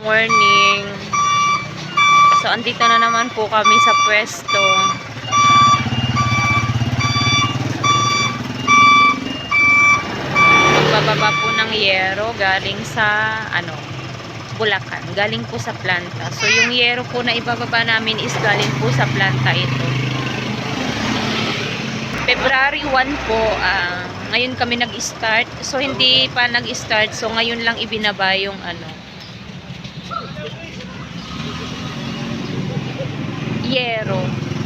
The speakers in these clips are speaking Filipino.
morning. So, andito na naman po kami sa pwesto. Magbababa po ng yero galing sa, ano, Bulacan. Galing po sa planta. So, yung yero po na ibababa namin is galing po sa planta ito. February 1 po, ah, ngayon kami nag-start. So, hindi pa nag-start. So, ngayon lang ibinaba yung ano, Yero.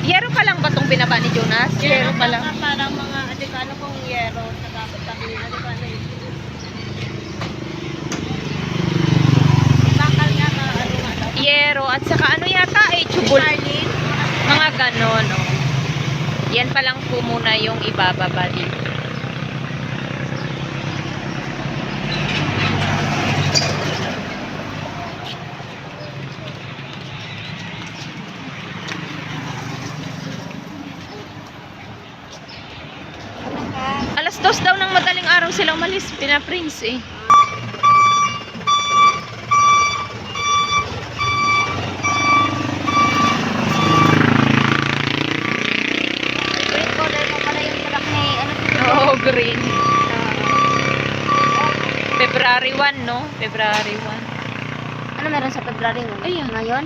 Yero pa lang ba itong binaba ni Jonas? Yero pa lang. Parang mga adikano kong yero sa kapit takli. Adikano yun. Bakal nga na ano nga daw. Yero at saka ano yata eh. Starling. Mga ganon. Oh. Yan pa lang po muna yung ibababa dito. Alas dos daw ng madaling araw sila umalis. Pina-prince eh. Oo, green. February 1, no? February 1. Ano meron sa February 1? Ayan. Ngayon?